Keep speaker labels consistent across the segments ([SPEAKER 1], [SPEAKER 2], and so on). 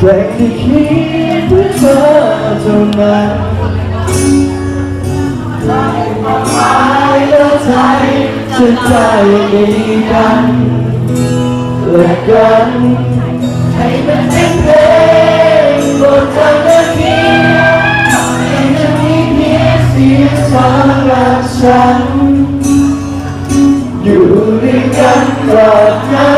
[SPEAKER 1] ที่คิดเพื่อเธอเท่านั้นความหมายและใจจะใจดีกันและกันให้มันเป็นเพลงบนทางเดินเพียงให้มันมีเพียงเสียงเธอและฉันอยู่ด้วยกันตลอดนานนาน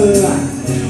[SPEAKER 1] อย